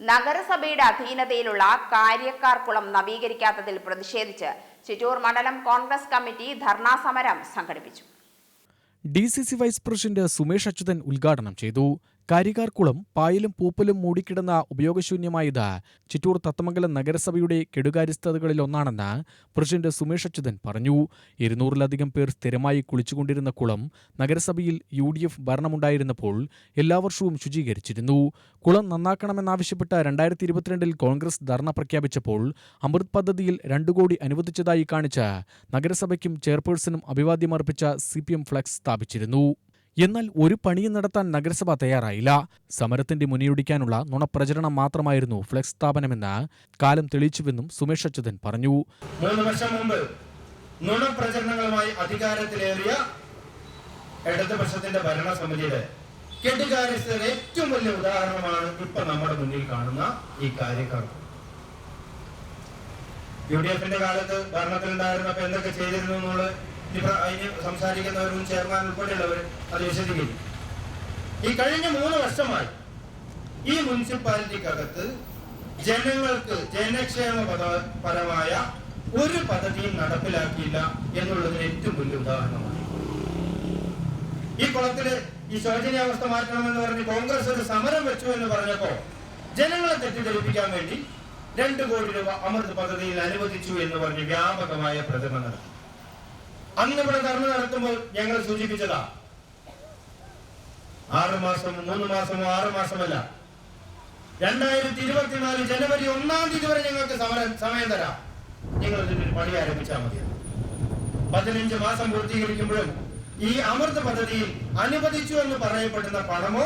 നഗരസഭയുടെ അധീനതയിലുള്ള കാര്യക്കാർക്കുളം നവീകരിക്കാത്തതിൽ പ്രതിഷേധിച്ച് ചിറ്റൂർ മണ്ഡലം കോൺഗ്രസ് കമ്മിറ്റി ധർണാ സമരം സംഘടിപ്പിച്ചു. D C C vice president Sumesh Achuthan ഉദ്ഘാടനം ചെയ്തു. കാരികാർക്കുളം പായലും പൂപ്പലും മൂടിക്കിടന്ന ഉപയോഗശൂന്യമായത് ചിറ്റൂർ തത്തമംഗലം നഗരസഭയുടെ കെടുകാര്യസ്ഥതകളിലൊന്നാണെന്ന് പ്രസിഡന്റ് സുമേഷ് അച്യുതൻ പറഞ്ഞു. ഇരുന്നൂറിലധികം പേർ സ്ഥിരമായി കുളിച്ചുകൊണ്ടിരുന്ന കുളം നഗരസഭയിൽ യു ഡി എഫ് ഭരണമുണ്ടായിരുന്നപ്പോൾ എല്ലാ വർഷവും ശുചീകരിച്ചിരുന്നു. കുളം നന്നാക്കണമെന്നാവശ്യപ്പെട്ട് രണ്ടായിരത്തി ഇരുപത്തിരണ്ടിൽ കോൺഗ്രസ് ധർണ പ്രഖ്യാപിച്ചപ്പോൾ അമൃത് പദ്ധതിയിൽ രണ്ടു കോടി അനുവദിച്ചതായി കാണിച്ച് നഗരസഭയ്ക്കും ചെയർപേഴ്സണും അഭിവാദ്യമർപ്പിച്ച സി ഫ്ലക്സ് സ്ഥാപിച്ചിരുന്നു. എന്നാൽ ഒരു പണിയും നടത്താൻ നഗരസഭ തയ്യാറായില്ല. സമരത്തിന്റെ മുനയൊടിക്കാനുള്ള നുണപ്രചരണം മാത്രമായിരുന്നു ഫ്ലെക്സ് സ്ഥാപനമെന്ന് കാലം തെളിയിച്ചുവെന്നും സുമേഷ് അച്യുതൻ പറഞ്ഞു. മൂന്ന് വർഷം മുമ്പ് നുണപ്രചരണങ്ങളുമായി അധികാരത്തിലേറിയ ഇടതുപക്ഷത്തിന്റെ ഭരണസമിതിയുടെ കെട്ടുകാര്യസ്ഥയുടെ ഏറ്റവും വലിയ ഉദാഹരണമാണ് ഇപ്പൊ നമ്മുടെ മുന്നിൽ കാണുന്ന ഈ കാര്യക്കാർ യു ഡി എഫിന്റെ കാലത്ത് ഭരണത്തിലുണ്ടായിരുന്നപ്പോ എന്തൊക്കെ ചെയ്തിരുന്നു എന്നുള്ളത് അതിന് സംസാരിക്കുന്നവരും ചെയർമാൻ ഉൾപ്പെടെയുള്ളവർ അത് വിശദീകരിക്കും ഈ കഴിഞ്ഞ മൂന്ന് വർഷമായി ഈ മുനിസിപ്പാലിറ്റിക്കകത്ത് ജനങ്ങൾക്ക് ജനക്ഷേമ പരമായ ഒരു പദ്ധതിയും നടപ്പിലാക്കിയില്ല എന്നുള്ളതിന് ഏറ്റവും വലിയ ഉദാഹരണമാണ്. ഈ കുളത്തിൽ ഈ ശോചനീയാവസ്ഥ മാറ്റണമെന്ന് പറഞ്ഞ് കോൺഗ്രസ് ഒരു സമരം വെച്ചു എന്ന് പറഞ്ഞപ്പോ ജനങ്ങളെ തെറ്റിദ്ധരിപ്പിക്കാൻ വേണ്ടി രണ്ട് കോടി രൂപ അമൃത് പദ്ധതിയിൽ അനുവദിച്ചു എന്ന് പറഞ്ഞ് വ്യാപകമായ പ്രചരണം നടത്തി. അന്ന് ഇവിടെ ധർമ്മ നടത്തുമ്പോൾ ഞങ്ങൾ സൂചിപ്പിച്ചതാ. ആറ് മാസം മൂന്ന് മാസമോ ആറ് മാസമല്ല. രണ്ടായിരത്തി ഇരുപത്തിനാല് ജനുവരി ഒന്നാം തീയതി വരെ ഞങ്ങൾക്ക് സമരം സമയം തരാം. നിങ്ങൾ ഇതിന്റെ പണി ആരംഭിച്ചാൽ മതി. പതിനഞ്ച് മാസം പൂർത്തീകരിക്കുമ്പോഴും ഈ അമൃത് പദ്ധതിയിൽ അനുവദിച്ചു എന്ന് പറയപ്പെടുന്ന പണമോ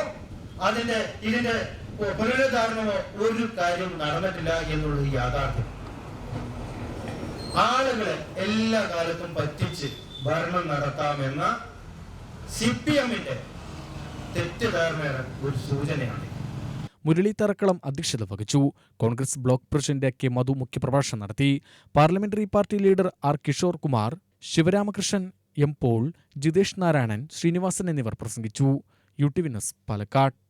അതിന്റെ ഇതിന്റെ പുനരുദ്ധാരണമോ ഒരു കാര്യം നടന്നിട്ടില്ല എന്നുള്ളത് യാഥാർത്ഥ്യം. ആളുകളെ എല്ലാ കാലത്തും പറ്റിച്ച് ഭരണം നടത്താമെന്ന സി പി എമ്മിന്റെ തെറ്റിദ്ധാരണയുടെ ഒരു സൂചനയാണ്. മുരളി തറക്കളം അധ്യക്ഷത വഹിച്ചു. Congress block president K Madhu മുഖ്യപ്രഭാഷണം നടത്തി. Parliamentary party leader R Kishore Kumar Sivaramakrishnan M Paul Jithesh Narayanan Sreenivasan എന്നിവർ പ്രസംഗിച്ചു. U T V Palakkad.